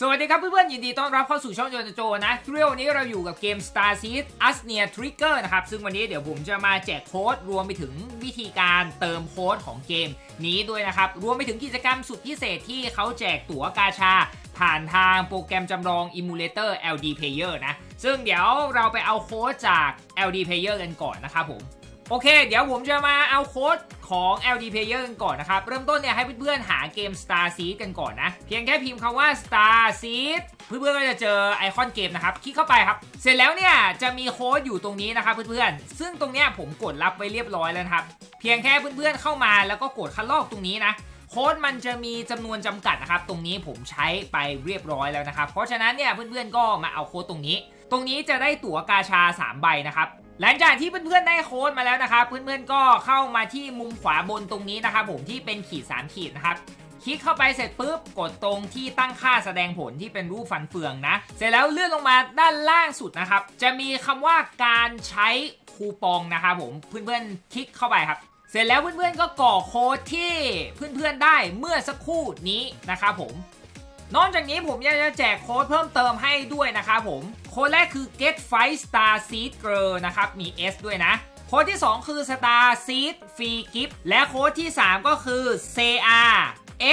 สวัสดีครับเพื่อนๆยินดีต้อนรับเข้าสู่ช่องโจนโจนะทริวันนี้เราอยู่กับเกม Star Seed a s n e a Trigger นะครับ ซึ่งวันนี้เดี๋ยวผมจะมาแจกโค้ดรวมไปถึงวิธีการเติมโค้ดของเกมนี้ด้วยนะครับ รวมไปถึงกิจกรรมสุดพิเศษที่เขาแจกตั๋วกาชา ผ่านทางโปรแกรมจำลอง Emulator LD Player นะ ซึ่งเดี๋ยวเราไปเอาโค้ดจาก LD Player กันก่อนนะครับผม โอเค เดี๋ยวผมจะมาเอาโค้ดของ LD Player กันก่อนนะครับ เริ่มต้นเนี่ยให้เพื่อนๆหาเกม Star Seed กันก่อนนะ เพียงแค่พิมพ์คำว่า Star Seed เพื่อนๆก็จะเจอไอคอนเกมนะครับ คลิกเข้าไปครับ เสร็จแล้วเนี่ยจะมีโค้ดอยู่ตรงนี้นะครับเพื่อนๆ ซึ่งตรงเนี้ยผมกดรับไว้เรียบร้อยแล้วครับ เพียงแค่เพื่อนๆเข้ามาแล้วก็กดคัดลอกตรงนี้นะโค้ดมันจะมีจำนวนจำกัดนะครับ ตรงนี้ผมใช้ไปเรียบร้อยแล้วนะครับ เพราะฉะนั้นเนี่ยเพื่อนๆก็มาเอาโค้ดตรงนี้ ตรงนี้จะได้ตั๋วกาชา 3 ใบนะครับ หลังจากที่เพื่อนๆได้โค้ดมาแล้วนะครับเพื่อนๆก็เข้ามาที่มุมขวาบนตรงนี้นะครับผมที่เป็นขีด 3 ขีดนะครับคลิกเข้าไปเสร็จปุ๊บกดตรงที่ตั้งค่าแสดงผลที่เป็นรูปฟันเฟืองนะ เสร็จแล้วเลื่อนลงมาด้านล่างสุดนะครับ จะมีคำว่าการใช้คูปองนะครับผมเพื่อนๆคลิกเข้าไปครับ เสร็จแล้วเพื่อนๆก็กรอกโค้ดที่เพื่อนๆได้เมื่อสักครู่นี้นะครับผม นอกจากนี้ผมยังจะแจกโค้ดเพิ่มเติมให้ด้วยนะครับผม โค้ดแรกคือ get five star seed girl นะครับ มี S ด้วยนะ โค้ดที่ 2 คือ star seed free gift และโค้ดที่ 3 ก็คือ CR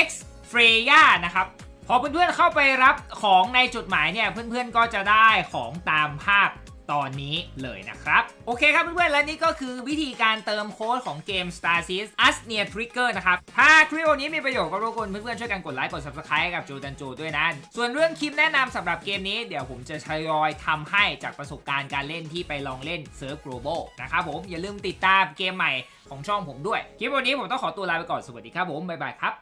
X Freya นะครับพอเพื่อนๆเข้าไปรับของในจุดหมายเนี่ยเพื่อนๆก็จะได้ของตามภาพ ตอนนี้เลยนะครับ โอเคครับเพื่อนๆ และนี่ก็คือวิธีการเติมโค้ดของเกม Star s e a s n e a Trigger นะครับ ถ้าคลิปวันนี้มีประโยชน์ก็รบกวนเพื่อนๆ ช่วยกันกดไลค์กด Subscribe กับโจจันโจด้วยนะ ส่วนเรื่องคลิปแนะนำสำหรับเกมนี้เดี๋ยวผมจะทยอยทำให้จากประสบการณ์การเล่นที่ไปลองเล่นเซิร์ฟ global นะครับผมอย่าลืมติดตามเกมใหม่ของช่องผมด้วย คลิปวันนี้ผมต้องขอตัวลาไปก่อนสวัสดีครับผมบ๊ายบายครับ